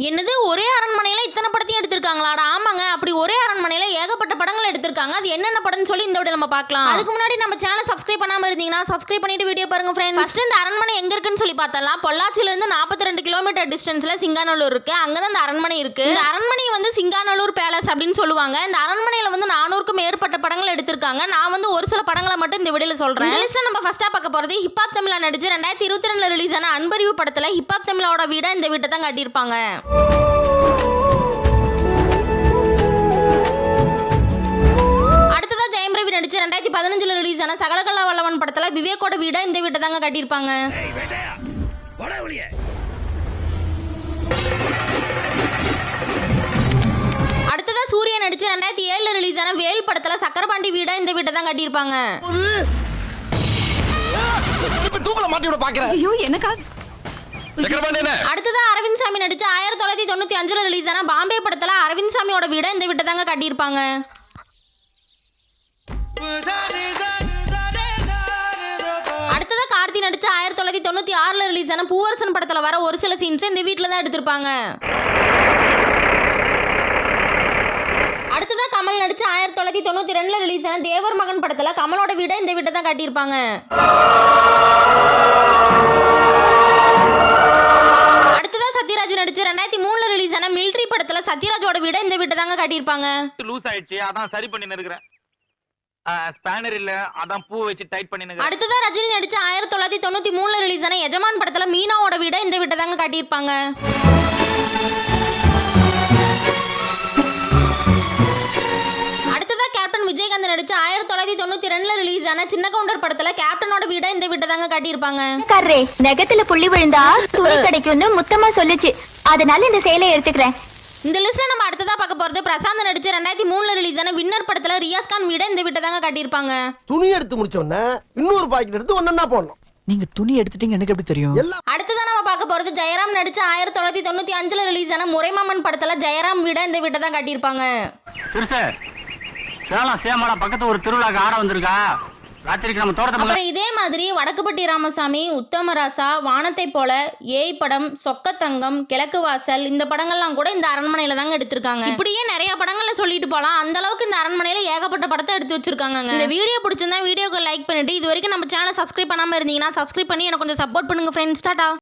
என்னது ஒரே அரண்மனையில இத்தனை படத்தையும் எடுத்திருக்காங்களாடா? ஆமாங்க அப்படி ஒரே அரண்மனையில ஏகப்பட்ட படங்கள் எடுத்திருக்காங்க அது என்னென்ன படம்னு சொல்லி இந்த வீடியோ நம்ம பார்க்கலாம். அதுக்கு முன்னாடி நம்ம சேனல் சப்ஸ்கிரைப் பண்ணாம இருந்தீங்கன்னா சப்ஸ்கிரைப் பண்ணிட்டு வீடியோ பாருங்க ஃப்ரெண்ட்ஸ் ஃபர்ஸ்ட் இந்த அரண்மனை எங்க இருக்குன்னு சொல்லி பார்த்தலாம் பொள்ளாச்சியில இருந்து 42 ரெண்டு கிலோமீட்டர் டிஸ்டன்ஸ்ல சிங்காநல்லூர் இருக்கு. அங்கதான் இந்த அரண்மனை இருக்கு. இந்த அரண்மனை வந்து சிங்காநல்லூர் பேலஸ் அப்படின்னு சொல்லுவாங்க. இந்த அரண்மனையில வந்து நானூறுக்கும் மேற்பட்ட படங்கள் எடுத்திருக்காங்க. நான் வந்து ஒரு சில படங்களை மட்டும் இந்த வீடியோல சொல்றேன். இந்த லிஸ்ட்ல நம்ம ஃபர்ஸ்டா பார்க்க போறது ஹிப்ஹாப் தமிழா நடிச்சு ரெண்டாயிரத்தி இருபத்தி ரெண்டுல ரிலீஸ் ஆன அன்பறிவு படத்துல ஹிப்ஹாப் தமிழோட வீட இந்த வீட்டை தான் கட்டியிருப்பாங்க. பதினஞ்சுல ரிலீஸ் ஆன சகலகலா வல்லவன் படத்துல விவேக்கோட வீட இந்த வீட்டை தாங்க கட்டியிருப்பாங்க அடுத்ததா சூர்யா நடிச்சு ரெண்டாயிரத்தி ஏழுல ரிலீஸ் ஆன வேல் படத்துல சக்கரபாண்டி வீட இந்த வீட்டை தான் கட்டியிருப்பாங்க. இப்ப தூக்கல மாட்டி விட பாக்குறேன் ஐயோ எனக்கா சக்கரபாண்டி என்ன? அடுத்ததா அரவிந்த் சாமி நடிச்சு ஆயிரத்தி தொள்ளாயிரத்தி தொண்ணூத்தி அஞ்சுல ரிலீஸ் ஆன பாம்பே படத்துல அரவிந்த் சாமியோட வீட இந்த வீட்டை தாங்க கட்டியிருப்பாங்க. ஆறுல பூவரசன் படத்துல வர ஒரு சில சீன்ஸ் இந்த வீட்டில் தான் எடுத்திருப்பாங்க. அடுத்ததா கமல் நடிச்சு ஆயிரத்தி தொள்ளாயிரத்தி தொண்ணூத்தி ரெண்டுல ரிலீஸ் ஆன தேவர் மகன் படத்துல கமலோட வீட இந்த வீட்டை தான் கட்டியிருப்பாங்க. அடுத்ததா சத்யராஜ் நடிச்சு ரெண்டாயிரத்தி மூணுல ரிலீஸ் ஆன மிலிட்ரி படத்துல சத்யராஜோட வீட இந்த வீட்டை தாங்க கட்டியிருப்பாங்க. லூஸ் ஆயிடுச்சு அதான் சரி பண்ணி இருக்கிறேன். ஸ்பேனர் இல்ல. அதான் பூ வச்சு டைட் பண்ணி அடுத்ததா ரஜினி நடிச்ச ஆயிரத்தி தொள்ளாயிரத்தி தொண்ணூத்தி மூணுல ரிலீஸ் ஆன எஜமான் படத்துல மீனாவோட வீட இந்த வீட்டை தாங்க காட்டியிருப்பாங்க. அடுத்ததா கேப்டன் விஜயகாந்த் நடிச்ச ஆயிரத்தி தொள்ளாயிரத்தி தொண்ணூத்தி ரெண்டுல ரிலீஸ் ஆன சின்ன கவுண்டர் படத்துல கேப்டனோட வீட இந்த வீட்டை தாங்க காட்டியிருப்பாங்க. கர்ரே நெகத்துல புள்ளி விழுந்தா துணி கிடைக்கும்னு முத்தமா சொல்லுச்சு. அதனால இந்த சேலை எடுத்துக்கிறேன். இந்த லிஸ்ட்ல நம்ம அடுத்ததா பார்க்க போறது பிரசாந்த் நடிச்ச ரெண்டாயிரத்தி மூணுல ரிலீஸ் ஆன வின்னர் படத்துல ரியாஸ் கான் வீட இந்த வீட்டை தாங்க காட்டியிருப்பாங்க. துணி எடுத்து முடிச்ச உடனே இன்னொரு பாக்கெட் எடுத்து ஒன்னா போடணும். நீங்க துணி எடுத்துட்டீங்க எனக்கு எப்படி தெரியும்? எல்லாம் அடுத்ததா நம்ம பார்க்க போறது ஜெயராம் நடிச்ச ஆயிரத்தி தொள்ளாயிரத்தி தொண்ணூத்தி அஞ்சுல ரிலீஸ் ஆன முறைமாமன் படத்துல ஜெயராம் வீட இந்த வீட்டை தான் காட்டியிருப்பாங்க. சேலம் சேமலா பக்கத்து ஒரு திருவிழாக்கு ஆட வந்திருக்கா? அப்புறம் இதே மாதிரி வடக்குப்பட்டி ராமசாமி உத்தமராசா வானத்தை போல ஏய் படம் சொக்கத்தங்கம் கிழக்கு வாசல் இந்த படங்கள்லாம் கூட இந்த அரண்மனையில தாங்க எடுத்திருக்காங்க. இப்படியே நிறைய படங்கள்ல சொல்லிட்டு போலாம். அந்த அளவுக்கு இந்த அரண்மனையில ஏகப்பட்ட படத்தை எடுத்து வச்சிருக்காங்க இந்த வீடியோ பிடிச்சிருந்தா வீடியோக்கு லைக் பண்ணிட்டு இது வரைக்கும் நம்ம சேனல் சப்ஸ்கிரைப் பண்ணாம இருந்தீங்கன்னா சப்ஸ்கிரைப் பண்ணி எனக்கு கொஞ்சம் சப்போர்ட் பண்ணுங்க ஃப்ரெண்ட்ஸ் டாடா.